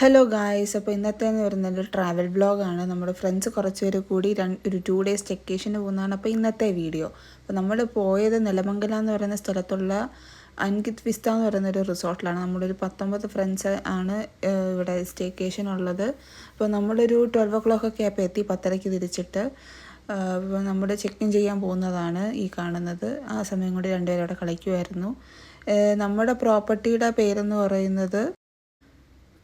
Hello guys അപ്പോൾ ഇന്നത്തെ എന്ന് പറയുന്നത് ഒരു ട്രാവൽ ബ്ലോഗാണ് നമ്മുടെ ഫ്രണ്ട്സ് കുറച്ച് പേര് കൂടി ഒരു ടു ഡേയ്സ് ടെക്കേഷന് പോകുന്നതാണ് അപ്പോൾ ഇന്നത്തെ വീഡിയോ അപ്പോൾ നമ്മൾ പോയത് നിലമംഗല എന്ന് പറയുന്ന സ്ഥലത്തുള്ള അൻകിത് വിസ്ത എന്ന് പറയുന്ന ഒരു റിസോർട്ടിലാണ്. ഒരു പത്തൊമ്പത് ഫ്രണ്ട്സ് ആണ് ഇവിടെ സ്റ്റേക്കേഷൻ ഉള്ളത്. അപ്പോൾ നമ്മളൊരു ട്വൽവ് ഒ ക്ലോക്ക് ഒക്കെ ആയപ്പോൾ എത്തി പത്തരയ്ക്ക് തിരിച്ചിട്ട്. നമ്മൾ ചെക്ക് ഇൻ ചെയ്യാൻ പോകുന്നതാണ് ഈ കാണുന്നത്. ആ സമയം കൂടി രണ്ടുപേരും അവിടെ കളിക്കുമായിരുന്നു നമ്മുടെ പ്രോപ്പർട്ടിയുടെ പേരെന്ന് പറയുന്നത്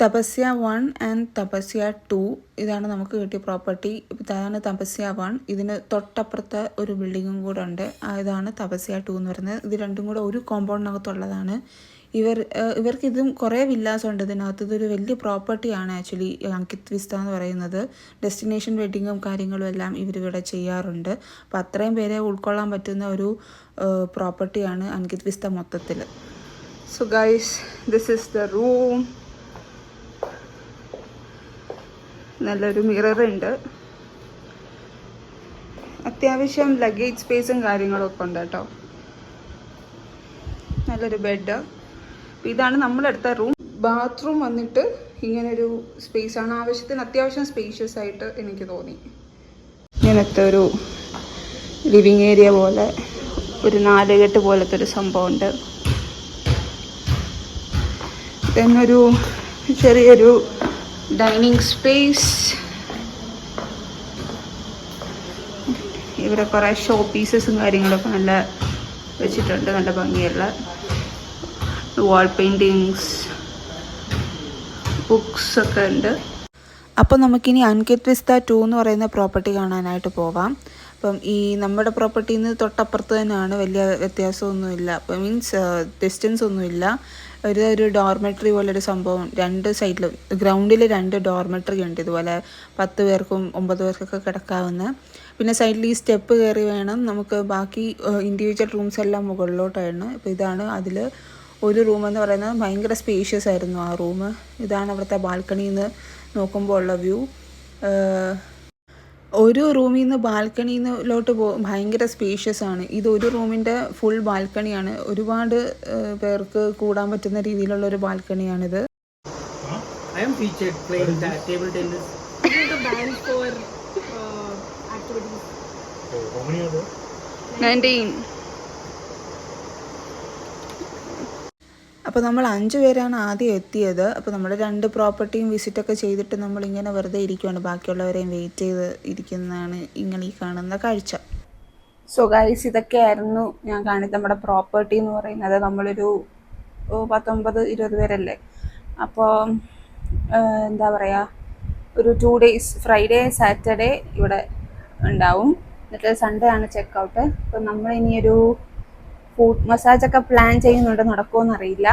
Tapasya one and Tapasya two ഇതാണ് നമുക്ക് കിട്ടിയ പ്രോപ്പർട്ടി. ഇതാണ് തപസ്യ വൺ. ഇതിന് തൊട്ടപ്പുറത്തെ ഒരു ബിൽഡിങ്ങും കൂടെ ഉണ്ട്. ഇതാണ് തപസ്യ ടു എന്ന് പറയുന്നത്. ഇത് രണ്ടും കൂടെ ഒരു കോമ്പൗണ്ടിനകത്തുള്ളതാണ്. ഇവർ ഇവർക്ക് ഇതും കുറേ വില്ലാസ് ഉണ്ട്. ഇതിനകത്ത് ഇതൊരു വലിയ പ്രോപ്പർട്ടിയാണ് ആക്ച്വലി അങ്കിത് വിസ്ത എന്ന് പറയുന്നത്. ഡെസ്റ്റിനേഷൻ വെഡിങ്ങും കാര്യങ്ങളും എല്ലാം ഇവരിവിടെ ചെയ്യാറുണ്ട്. അപ്പം അത്രയും പേരെ ഉൾക്കൊള്ളാൻ പറ്റുന്ന ഒരു പ്രോപ്പർട്ടിയാണ് അങ്കിത് വിസ്ത മൊത്തത്തിൽ. So guys this is the room നല്ലൊരു മിററുണ്ട്. അത്യാവശ്യം ലഗേജ് സ്പേസും കാര്യങ്ങളും ഒക്കെ ഉണ്ട് കേട്ടോ. നല്ലൊരു ബെഡ് ഇതാണ് നമ്മളെടുത്ത റൂം ബാത്റൂം വന്നിട്ട് ഇങ്ങനൊരു സ്പേസ് ആണ്. ആവശ്യത്തിന് അത്യാവശ്യം സ്പേഷ്യസ് ആയിട്ട് എനിക്ക് തോന്നി. ഇങ്ങനത്തെ ഒരു ലിവിങ് ഏരിയ പോലെ ഒരു നാലുകെട്ട് പോലത്തെ ഒരു സംഭവമുണ്ട് ഒരു ചെറിയൊരു ഡൈനിങ് സ്പേസ്. ഇവിടെ കുറേ ഷോ പീസസും കാര്യങ്ങളൊക്കെ നല്ല വെച്ചിട്ടുണ്ട്. നല്ല ഭംഗിയുള്ള വാൾ പെയിന്റിങ്സ് ബുക്സ് ഒക്കെ ഉണ്ട്. അപ്പോൾ നമുക്കിനി അൻകിത് വിസ്ത ടു എന്ന് പറയുന്ന പ്രോപ്പർട്ടി കാണാനായിട്ട് പോകാം അപ്പം ഈ നമ്മുടെ പ്രോപ്പർട്ടിയിൽ നിന്ന് തൊട്ടപ്പുറത്ത് തന്നെയാണ് വലിയ വ്യത്യാസമൊന്നുമില്ല. അപ്പം മീൻസ് ഡിസ്റ്റൻസ് ഒന്നുമില്ല. ഒരു ഒരു ഡോർമെട്രി പോലെ ഒരു സംഭവം രണ്ട് സൈഡിലും ഗ്രൗണ്ടിൽ രണ്ട് ഡോർമെട്രി ഉണ്ട് ഇതുപോലെ. പത്ത് പേർക്കും ഒമ്പത് പേർക്കൊക്കെ കിടക്കാവുന്ന. പിന്നെ സൈഡിൽ ഈ സ്റ്റെപ്പ് കയറി വേണം. നമുക്ക് ബാക്കി ഇൻഡിവിജ്വൽ റൂംസ് എല്ലാം മുകളിലോട്ടായിരുന്നു. അപ്പോൾ ഇതാണ് അതിൽ ഒരു റൂം എന്ന് പറയുന്നത് ഭയങ്കര സ്പേഷ്യസ് ആയിരുന്നു ആ റൂം ഇതാണ് അവിടുത്തെ ബാൽക്കണിയിൽ നിന്ന് നോക്കുമ്പോൾ ഉള്ള വ്യൂ ഒരു റൂമിൽ നിന്ന് ബാൽക്കണിയിലോട്ട് പോ ഭയങ്കര സ്പേഷ്യസ് ആണ്. ഇത് ഒരു റൂമിന്റെ ഫുൾ ബാൽക്കണിയാണ്. ഒരുപാട് പേർക്ക് കൂടാൻ പറ്റുന്ന രീതിയിലുള്ള ഒരു ബാൽക്കണിയാണിത്. Huh? അപ്പോൾ നമ്മൾ അഞ്ച് പേരാണ് ആദ്യം എത്തിയത്. അപ്പോൾ നമ്മൾ രണ്ട് പ്രോപ്പർട്ടിയും വിസിറ്റൊക്കെ ചെയ്തിട്ട് നമ്മളിങ്ങനെ വെറുതെ ഇരിക്കുകയാണ് ബാക്കിയുള്ളവരെയും വെയിറ്റ് ചെയ്ത് ഇരിക്കുന്നതാണ് ഇങ്ങനെ ഈ കാണുന്ന കാഴ്ച. സോ ഗൈസ് ഇതൊക്കെയായിരുന്നു ഞാൻ കാണിച്ച നമ്മുടെ പ്രോപ്പർട്ടി എന്ന് പറയുന്നത്. നമ്മളൊരു പത്തൊമ്പത് ഇരുപത് പേരല്ലേ? അപ്പോൾ എന്താ പറയുക ഒരു ടു ഡേയ്സ് ഫ്രൈഡേ സാറ്റർഡേ ഇവിടെ ഉണ്ടാവും. എന്നിട്ട് സൺഡേ ആണ് ചെക്ക് ഔട്ട് അപ്പം നമ്മൾ ഇനിയൊരു ഫുഡ് മസാജ് ഒക്കെ പ്ലാൻ ചെയ്യുന്നുണ്ട് നടക്കുമോ അറിയില്ല.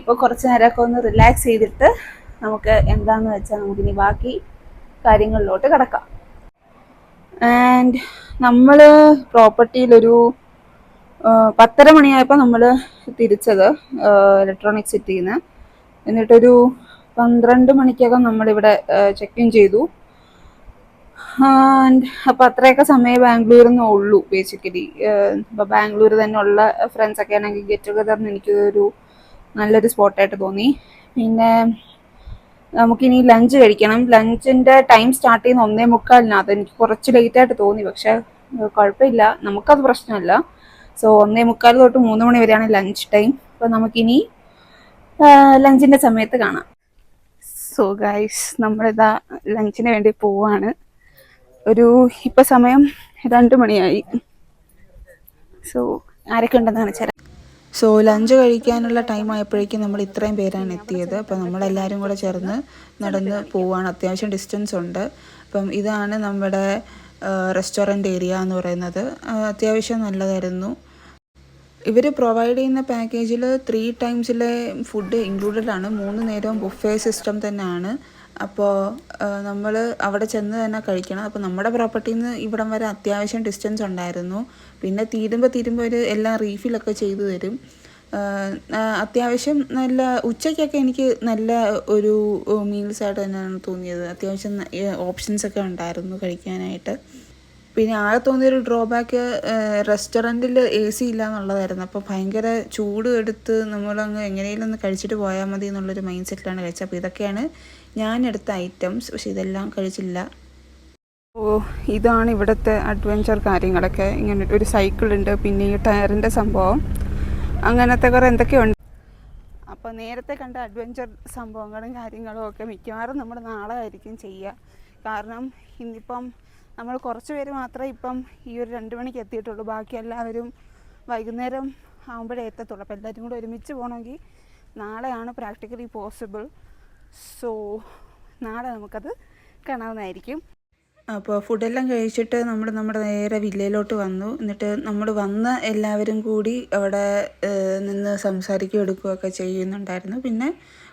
ഇപ്പോൾ കുറച്ച് നേരമൊക്കെ ഒന്ന് റിലാക്സ് ചെയ്തിട്ട് നമുക്ക് എന്താണെന്ന് വെച്ചാൽ നമുക്കിനി ബാക്കി കാര്യങ്ങളിലോട്ട് കിടക്കാം. ആൻഡ് നമ്മൾ പ്രോപ്പർട്ടിയിലൊരു പത്തര മണിയായപ്പോൾ നമ്മൾ തിരിച്ചത് ഇലക്ട്രോണിക് സിറ്റിയിൽ നിന്ന് എന്നിട്ടൊരു പന്ത്രണ്ട് മണിക്കകം നമ്മളിവിടെ ചെക്ക് ഇൻ ചെയ്തു. അപ്പോൾ അത്രയൊക്കെ സമയം ബാംഗ്ലൂരിൽ നിന്നേ ഉള്ളൂ ബേസിക്കലി അപ്പോൾ ബാംഗ്ലൂർ തന്നെ ഉള്ള ഫ്രണ്ട്സ് ഒക്കെ ആണെങ്കിൽ ഗെറ്റ് ടുഗദറിന് എനിക്കൊരു നല്ലൊരു സ്പോട്ടായിട്ട് തോന്നി. പിന്നെ നമുക്കിനി ലഞ്ച് കഴിക്കണം. ലഞ്ചിന്റെ ടൈം സ്റ്റാർട്ട് ചെയ്യുന്ന ഒന്നേ മുക്കാലിനകത്ത് എനിക്ക് കുറച്ച് ലേറ്റ് ആയിട്ട് തോന്നി. പക്ഷേ കുഴപ്പമില്ല. നമുക്കത് പ്രശ്നമല്ല. സോ ഒന്നേ മുക്കാൽ തൊട്ട് മൂന്ന് മണി വരെയാണ് ലഞ്ച് ടൈം അപ്പോൾ നമുക്കിനി ലഞ്ചിന്റെ സമയത്ത് കാണാം. സോ ഗൈസ് നമ്മളിതാ ലഞ്ചിന് വേണ്ടി പോവാണ്. ഒരു ഇപ്പം സമയം രണ്ട് മണിയായി. സോ ആരൊക്കെ ഉണ്ടെന്നാണ് ചേരാൻ സോ ലഞ്ച് കഴിക്കാനുള്ള ടൈം ആയപ്പോഴേക്കും നമ്മൾ ഇത്രയും പേരാണ് എത്തിയത്. അപ്പോൾ നമ്മളെല്ലാവരും കൂടെ ചേർന്ന് നടന്ന് പോവാണ്. അത്യാവശ്യം ഡിസ്റ്റൻസ് ഉണ്ട്. അപ്പം ഇതാണ് നമ്മുടെ റെസ്റ്റോറന്റ് ഏരിയ എന്ന് പറയുന്നത്. അത്യാവശ്യം നല്ലതായിരുന്നു. ഇവർ പ്രൊവൈഡ് ചെയ്യുന്ന പാക്കേജിൽ ത്രീ ടൈംസിലെ ഫുഡ് ഇൻക്ലൂഡഡ് ആണ്. മൂന്ന് നേരവും ബുഫേ സിസ്റ്റം തന്നെയാണ്. അപ്പോൾ നമ്മൾ അവിടെ ചെന്ന് തന്നെ കഴിക്കണം. അപ്പോൾ നമ്മുടെ പ്രോപ്പർട്ടിയിൽ നിന്ന് ഇവിടം വരെ അത്യാവശ്യം ഡിസ്റ്റൻസ് ഉണ്ടായിരുന്നു. പിന്നെ തീരുമ്പോൾ തീരുമ്പോൾ ഒരു എല്ലാം റീഫിലൊക്കെ ചെയ്തു തരും. അത്യാവശ്യം നല്ല ഉച്ചയ്ക്കൊക്കെ എനിക്ക് നല്ല ഒരു മീൽസ് ആയിട്ട് തന്നെയാണ് തോന്നിയത്. അത്യാവശ്യം ഓപ്ഷൻസൊക്കെ ഉണ്ടായിരുന്നു കഴിക്കാനായിട്ട്. പിന്നെ ആകെ തോന്നിയൊരു ഡ്രോബാക്ക് റെസ്റ്റോറന്റിൽ എ സി ഇല്ല എന്നുള്ളതായിരുന്നു അപ്പോൾ ഭയങ്കര ചൂട് എടുത്ത് നമ്മളങ്ങ് എങ്ങനെയെങ്കിലും ഒന്ന് കഴിച്ചിട്ട് പോയാൽ മതി എന്നുള്ളൊരു മൈൻഡ് സെറ്റിലാണ് കഴിച്ചത്. അപ്പോൾ ഇതൊക്കെയാണ് ഞാൻ എടുത്ത ഐറ്റംസ് പക്ഷേ ഇതെല്ലാം കഴിച്ചില്ല. ഓ ഇതാണ് ഇവിടുത്തെ അഡ്വഞ്ചർ കാര്യങ്ങളൊക്കെ. ഇങ്ങനെ ഒരു സൈക്കിൾ ഉണ്ട്. പിന്നെ ഈ ടയറിന്റെ സംഭവം. അങ്ങനത്തെ കുറേ എന്തൊക്കെയുണ്ട്? അപ്പോൾ നേരത്തെ കണ്ട അഡ്വഞ്ചർ സംഭവങ്ങളും കാര്യങ്ങളും ഒക്കെ മിക്കവാറും നമ്മൾ നാളെ ആയിരിക്കും ചെയ്യുക. കാരണം ഇന്നിപ്പം നമ്മൾ കുറച്ച് പേര് മാത്രമേ ഇപ്പം ഈ ഒരു രണ്ട് മണിക്ക് എത്തിയിട്ടുള്ളൂ. ബാക്കി എല്ലാവരും വൈകുന്നേരം ആകുമ്പോഴേ എത്തത്തുള്ളൂ. അപ്പോൾ എല്ലാവരും കൂടെ ഒരുമിച്ച് പോകണമെങ്കിൽ നാളെയാണ് പ്രാക്ടിക്കലി പോസിബിൾ. സോ നാളെ നമുക്കത് കാണാവുന്നതായിരിക്കും. അപ്പോൾ ഫുഡെല്ലാം കഴിച്ചിട്ട് നമ്മൾ നമ്മുടെ നേരെ വില്ലയിലോട്ട് വന്നു. എന്നിട്ട് നമ്മൾ വന്ന എല്ലാവരും കൂടി അവിടെ നിന്ന് സംസാരിക്കുകയും എടുക്കുകയൊക്കെ ചെയ്യുന്നുണ്ടായിരുന്നു. പിന്നെ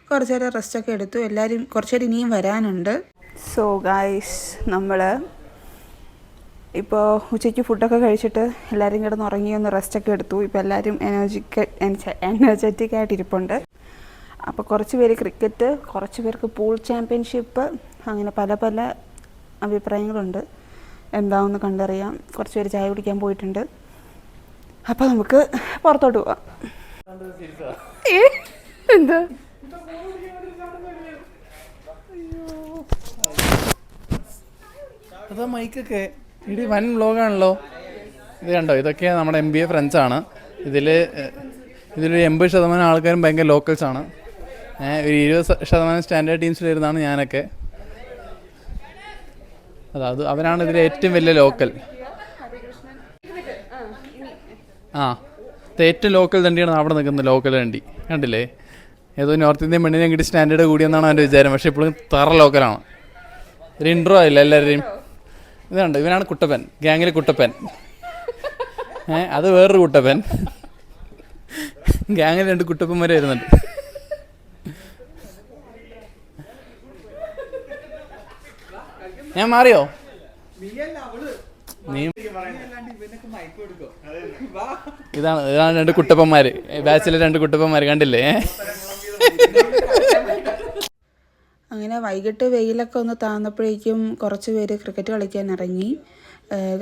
കുറച്ച് നേരം റെസ്റ്റൊക്കെ എടുത്തു. എല്ലാവരും കുറച്ച് നേരം ഇനിയും വരാനുണ്ട്. സോ ഗായ്സ് നമ്മൾ ഇപ്പോൾ ഉച്ചയ്ക്ക് ഫുഡൊക്കെ കഴിച്ചിട്ട് എല്ലാവരും കിടന്ന് ഉറങ്ങി ഒന്ന് റെസ്റ്റൊക്കെ എടുത്തു. ഇപ്പോൾ എല്ലാവരും എനർജിക്ക് എനർജറ്റിക് ആയിട്ട് ഇരിപ്പുണ്ട്. അപ്പോൾ കുറച്ച് പേര് ക്രിക്കറ്റ് കുറച്ച് പേർക്ക് പൂൾ ചാമ്പ്യൻഷിപ്പ് അങ്ങനെ പല പല അഭിപ്രായങ്ങളുണ്ട്. എന്താണെന്ന് കണ്ടറിയാം. കുറച്ച് പേര് ചായ കുടിക്കാൻ പോയിട്ടുണ്ട്. അപ്പോൾ നമുക്ക് പുറത്തോട്ട് പോവാം? എന്താ? അതാ മൈക്കൊക്കെ. ഇടി വൻ വ്ലോഗാണല്ലോ. ഇത് കണ്ടോ ഇതൊക്കെ നമ്മുടെ എം ബി എ ഫ്രണ്ട്സാണ് ഇതിൽ ഇതിലൊരു എൺപത് ശതമാനം ആൾക്കാരും ഭയങ്കര ലോക്കൽസാണ് ഒരു ഇരുപത് ശതമാനം സ്റ്റാൻഡേർഡ് ടീംസിലിരുന്നാണ് ഞാനൊക്കെ. അതായത് അവരാണ് ഇതിലെ ഏറ്റവും വലിയ ലോക്കൽ ആ ഏറ്റവും ലോക്കൽ തണ്ടിയാണ് അവിടെ നിൽക്കുന്നത് ലോക്കൽ തണ്ടി കണ്ടില്ലേ? ഏതോ നോർത്ത് ഇന്ത്യൻ പെണ്ണിനെ കിട്ടി സ്റ്റാൻഡേർഡ് കൂടിയെന്നാണ് അവന്റെ വിചാരം പക്ഷേ ഇപ്പോഴും തറ ലോക്കലാണ് ഒരു ഇൻട്രോ ആയില്ല എല്ലാവരുടെയും. ഇത് കണ്ടോ? ഇവനാണ് കുട്ടപ്പൻ. ഗ്യാങ്ങിലെ കുട്ടപ്പൻ. അത് വേറൊരു കുട്ടപ്പൻ. ഗ്യാങ്ങിൽ രണ്ട് കുട്ടപ്പന്മാരെ വരുന്നുണ്ട്. ഞാൻ മാറിയോ? നീ ഇതാണ് ഇതാണ് രണ്ട് കുട്ടപ്പന്മാര്. ബാച്ചിലെ രണ്ട് കുട്ടപ്പന്മാര് കണ്ടില്ലേ? അങ്ങനെ വൈകിട്ട് വെയിലൊക്കെ ഒന്ന് താന്നപ്പോഴേക്കും കുറച്ച് പേര് ക്രിക്കറ്റ് കളിക്കാൻ ഇറങ്ങി.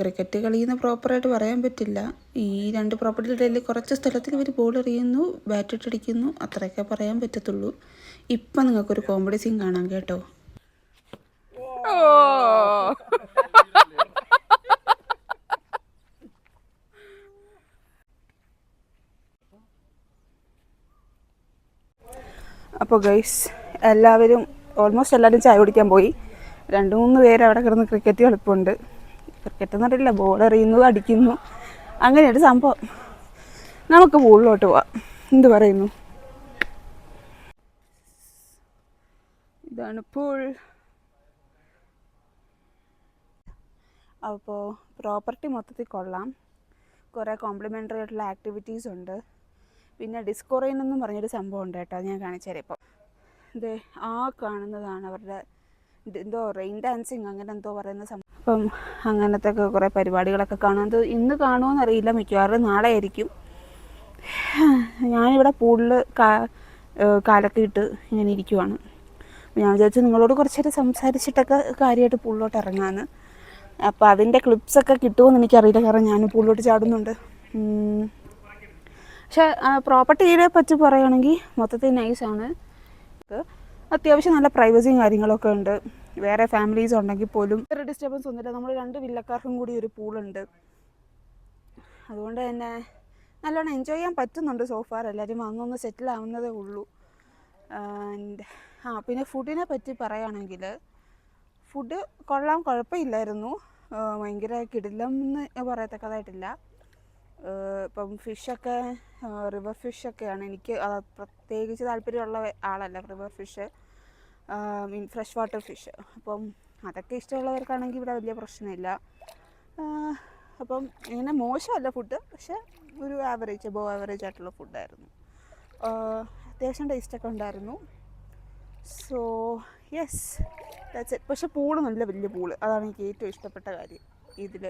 ക്രിക്കറ്റ് ക്രിക്കറ്റ് കളിയെന്ന് പ്രോപ്പറായിട്ട് പറയാൻ പറ്റില്ല. ഈ രണ്ട് പ്രോപ്പർട്ടിയുടെ ഇടയിൽ കുറച്ച് സ്ഥലത്തിൽ ഇവർ ബോൾ എറിയുന്നു ബാറ്റ് ഇട്ടടിക്കുന്നു അത്രയൊക്കെ പറയാൻ പറ്റത്തുള്ളൂ. ഇപ്പം നിങ്ങൾക്കൊരു കോമഡി സീൻ കാണാം കേട്ടോ. അപ്പോൾ ഗൈസ് എല്ലാവരും ഓൾമോസ്റ്റ് എല്ലാവരും ചായ കുടിക്കാൻ പോയി. രണ്ട് മൂന്ന് പേര് അവിടെ കിടന്ന് ക്രിക്കറ്റ് കളിപ്പുണ്ട്. ക്രിക്കറ്റ് എന്ന് പറയില്ല ബോൾ എറിയുന്നു അടിക്കുന്നു. അങ്ങനെയൊരു സംഭവം. നമുക്ക് പൂളിലോട്ട് പോവാം. എന്ത് പറയുന്നു? ഇതാണ് പൂൾ അപ്പോൾ പ്രോപ്പർട്ടി മൊത്തത്തിൽ കൊള്ളാം. കുറേ കോംപ്ലിമെന്ററി ആയിട്ടുള്ള ആക്ടിവിറ്റീസ് ഉണ്ട്. പിന്നെ ഡിസ്കോറൈൻ എന്നും പറഞ്ഞൊരു സംഭവം ഉണ്ട് കേട്ടോ ഞാൻ കാണിച്ചു തരാം ഇപ്പോൾ ഇത് ആ കാണുന്നതാണ് അവരുടെ എന്തോ റെയിൻ ഡാൻസിങ് അങ്ങനെ എന്തോ പറയുന്ന സംഭവം അപ്പം അങ്ങനത്തെ ഒക്കെ കുറേ പരിപാടികളൊക്കെ കാണാം. ഇന്ന് കാണുമോ അറിയില്ല മിക്കവാറും നാളെ ആയിരിക്കും. ഞാനിവിടെ പൂളിൽ കാ കാലൊക്കെ ഇട്ട് ഇങ്ങനെ ഇരിക്കുവാണ്. ഞാൻ വിചാരിച്ചു നിങ്ങളോട് കുറച്ച് നേരം സംസാരിച്ചിട്ടൊക്കെ കാര്യമായിട്ട് പൂളിലോട്ട് ഇറങ്ങാമെന്ന് അപ്പോൾ അതിന്റെ ക്ലിപ്സൊക്കെ കിട്ടുമെന്ന് എനിക്കറിയില്ല കാരണം ഞാൻ പൂളിലോട്ട് ചാടുന്നുണ്ട്. പക്ഷേ പ്രോപ്പർട്ടിയെ പറ്റി പറയുകയാണെങ്കിൽ മൊത്തത്തിൽ നൈസാണ് അത്യാവശ്യം നല്ല പ്രൈവസിയും കാര്യങ്ങളൊക്കെ ഉണ്ട്. വേറെ ഫാമിലീസ് ഉണ്ടെങ്കിൽ പോലും വേറെ ഡിസ്റ്റർബൻസ് ഒന്നുമില്ല. നമ്മൾ രണ്ട് വില്ലക്കാർക്കും കൂടി ഒരു പൂളുണ്ട് അതുകൊണ്ട് തന്നെ നല്ലോണം എൻജോയ് ചെയ്യാൻ പറ്റുന്നുണ്ട് സോഫാർ എല്ലാവരും വന്നൊന്ന് സെറ്റിൽ ആവുന്നതേ ഉള്ളൂ. ആ പിന്നെ ഫുഡിനെ പറ്റി പറയുകയാണെങ്കിൽ ഫുഡ് കൊള്ളാം കുഴപ്പമില്ലായിരുന്നു. ഭയങ്കര കിടിലം എന്ന് പറയത്തക്കതായിട്ടില്ല. ഇപ്പം ഫിഷൊക്കെ റിവർ ഫിഷൊക്കെയാണ് എനിക്ക് പ്രത്യേകിച്ച് താല്പര്യമുള്ള ആളല്ല റിവർ ഫിഷ് മീൻ ഫ്രഷ് വാട്ടർ ഫിഷ് അപ്പം അതൊക്കെ ഇഷ്ടമുള്ളവർക്കാണെങ്കിൽ ഇവിടെ വലിയ പ്രശ്നമില്ല. അപ്പം ഇങ്ങനെ മോശമല്ല ഫുഡ് പക്ഷെ ഒരു ആവറേജ് എബോ ആവറേജ് ആയിട്ടുള്ള ഫുഡായിരുന്നു അത്യാവശ്യം ടേസ്റ്റൊക്കെ ഉണ്ടായിരുന്നു. സോ യെസ് ദാറ്റ്സ് ഇറ്റ് പക്ഷെ പൂളൊന്നുമില്ല വലിയ പൂൾ. അതാണ് എനിക്ക് ഏറ്റവും ഇഷ്ടപ്പെട്ട കാര്യം ഇതിൽ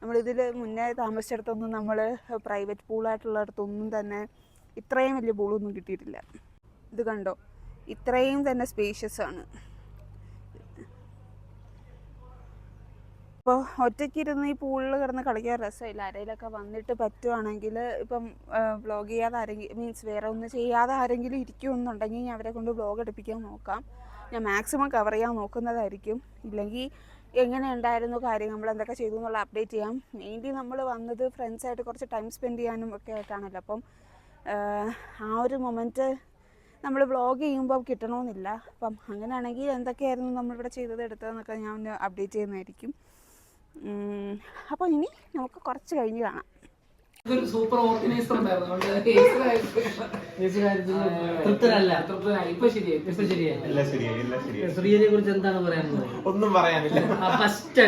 നമ്മളിതിൽ മുന്നേ താമസിച്ചിടത്തൊന്നും നമ്മൾ പ്രൈവറ്റ് പൂളായിട്ടുള്ളിടത്തൊന്നും തന്നെ ഇത്രയും വലിയ പൂളൊന്നും കിട്ടിയിട്ടില്ല. ഇത് കണ്ടോ? ഇത്രയും തന്നെ സ്പേഷ്യസ് ആണ്. ഇപ്പോൾ ഒറ്റയ്ക്ക് ഇരുന്ന് ഈ പൂളിൽ കിടന്ന് കളിക്കാൻ രസമില്ല. ആരെങ്കിലൊക്കെ വന്നിട്ട് പറ്റുവാണെങ്കിൽ ഇപ്പം വ്ളോഗ് ചെയ്യാതെ ആരെങ്കിലും മീൻസ് വേറെ ഒന്നും ചെയ്യാതെ ആരെങ്കിലും ഇരിക്കുമെന്നുണ്ടെങ്കിൽ ഞാൻ അവരെ കൊണ്ട് വ്ളോഗ് എടുപ്പിക്കാൻ നോക്കാം. ഞാൻ മാക്സിമം കവർ ചെയ്യാൻ നോക്കുന്നതായിരിക്കും. ഇല്ലെങ്കിൽ എങ്ങനെ ഉണ്ടായിരുന്നു കാര്യം നമ്മൾ എന്തൊക്കെ ചെയ്തു എന്നുള്ള അപ്ഡേറ്റ് ചെയ്യാം. മെയിൻലി നമ്മൾ വന്നത് ഫ്രണ്ട്സായിട്ട് കുറച്ച് ടൈം സ്പെൻഡ് ചെയ്യാനും ഒക്കെ ആയിട്ടാണല്ലോ. അപ്പം ആ ഒരു മൊമെന്റ് നമ്മൾ വ്ളോഗ് ചെയ്യുമ്പോൾ കിട്ടണമെന്നില്ല. അപ്പം അങ്ങനെയാണെങ്കിൽ എന്തൊക്കെയായിരുന്നു നമ്മളിവിടെ ചെയ്തത് എടുത്തതെന്നൊക്കെ ഞാൻ അപ്ഡേറ്റ് ചെയ്യുന്നതായിരിക്കും. അപ്പോൾ ഇനി നമുക്ക് കുറച്ച് കഴിഞ്ഞ് കാണാം. സൂപ്പർ ഓർഗനൈസർ ശ്രീയെ കുറിച്ച് എന്താണ് പറയാനുള്ളത്? ഒന്നും പറയാനില്ല. ഫസ്റ്റ്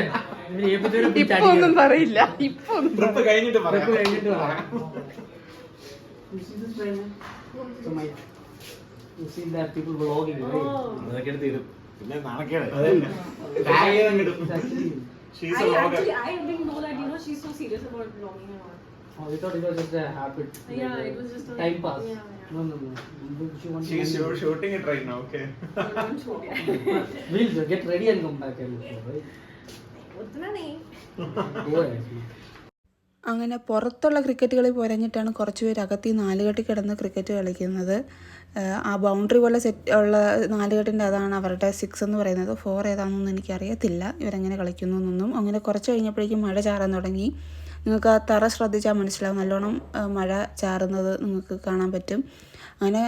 ഇപ്പൊ ഒന്നും പറയില്ല. ഇപ്പൊ ട്രിപ്പ് കഴിഞ്ഞിട്ട് പറയാം. കഴിഞ്ഞിട്ട് പറയാം. പിന്നെ നാണക്കേട് a I actually I didn't know that you know she's so serious about vlogging. and all. Oh, we thought it was just a habit. Yeah, like, it was just a time pass. Yeah, yeah. No, no, no. She wants She's to shooting it right now. Okay. no, don't shoot it. we'll get ready and come back and show, right? Go ahead. അങ്ങനെ പുറത്തുള്ള cricket കളി പോരഞ്ഞിട്ടാണ് കുറച്ച് പേര് അകത്തി നാലുകെട്ടി കിടന്ന് cricket കളിക്കുന്നത് ആ boundary പോലെ set ഉള്ള നാലുകെട്ടിന്റെ അതാണ് അവരുടെ സിക്സ് എന്ന് പറയുന്നത് ഫോർ ഏതാണെന്നൊന്നും എനിക്കറിയത്തില്ല ഇവരെങ്ങനെ കളിക്കുന്നു എന്നൊന്നും അങ്ങനെ കുറച്ച് കഴിഞ്ഞപ്പോഴേക്കും മഴ ചാറാൻ തുടങ്ങി നിങ്ങൾക്ക് ആ തറ ശ്രദ്ധിച്ചാൽ മനസ്സിലാവും. നല്ലോണം മഴ ചാറുന്നത് നിങ്ങൾക്ക് കാണാൻ പറ്റും. അങ്ങനെ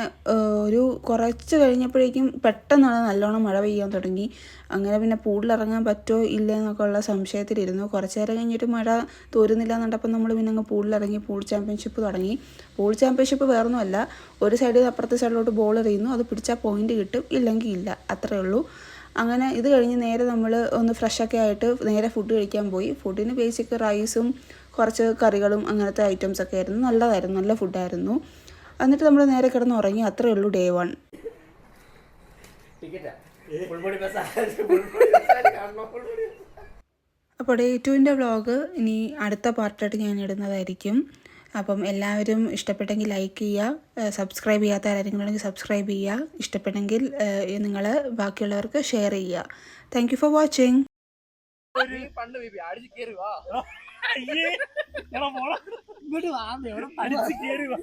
ഒരു കുറച്ച് കഴിഞ്ഞപ്പോഴേക്കും പെട്ടെന്നാണ് നല്ലോണം മഴ പെയ്യാൻ തുടങ്ങി. അങ്ങനെ പിന്നെ പൂളിലിറങ്ങാൻ പറ്റുമോ ഇല്ല എന്നൊക്കെ ഉള്ള സംശയത്തിലിരുന്നു. കുറച്ച് നേരം കഴിഞ്ഞിട്ട് മഴ തോരുന്നില്ല എന്നുണ്ടപ്പം നമ്മൾ പിന്നെ അങ്ങ് പൂളിലിറങ്ങി പൂൾ ചാമ്പ്യൻഷിപ്പ് തുടങ്ങി. പൂൾ ചാമ്പ്യൻഷിപ്പ് വേറൊന്നുമല്ല ഒരു സൈഡിൽ നിന്ന് അപ്പുറത്തെ സൈഡിലോട്ട് ബോൾ എറിയുന്നു. അത് പിടിച്ചാൽ പോയിന്റ് കിട്ടും ഇല്ലെങ്കിൽ ഇല്ല. അത്രയേ ഉള്ളൂ. അങ്ങനെ ഇത് കഴിഞ്ഞ് നേരെ നമ്മൾ ഒന്ന് ഫ്രഷൊക്കെ ആയിട്ട് നേരെ ഫുഡ് കഴിക്കാൻ പോയി. ഫുഡിന് ബേസിക് റൈസും കുറച്ച് കറികളും അങ്ങനത്തെ ഐറ്റംസ് ഒക്കെ ആയിരുന്നു. നല്ലതായിരുന്നു. നല്ല ഫുഡായിരുന്നു എന്നിട്ട് നമ്മൾ നേരെ കിടന്ന് ഉറങ്ങി. അത്രേ ഉള്ളൂ ഡേ വൺ അപ്പോൾ ഡേ ടുവിന്റെ വ്ളോഗ് ഇനി അടുത്ത പാർട്ടായിട്ട് ഞാൻ ഇടുന്നതായിരിക്കും. അപ്പം എല്ലാവരും ഇഷ്ടപ്പെട്ടെങ്കിൽ ലൈക്ക് ചെയ്യുക. സബ്സ്ക്രൈബ് ചെയ്യാത്ത ആരെങ്കിലും സബ്സ്ക്രൈബ് ചെയ്യുക. ഇഷ്ടപ്പെട്ടെങ്കിൽ നിങ്ങൾ ബാക്കിയുള്ളവർക്ക് ഷെയർ ചെയ്യുക. താങ്ക് യു ഫോർ വാച്ചിങ് ഇങ്ങോട്ട് വാ എവിടെ പഠിച്ച് കേറി വാ.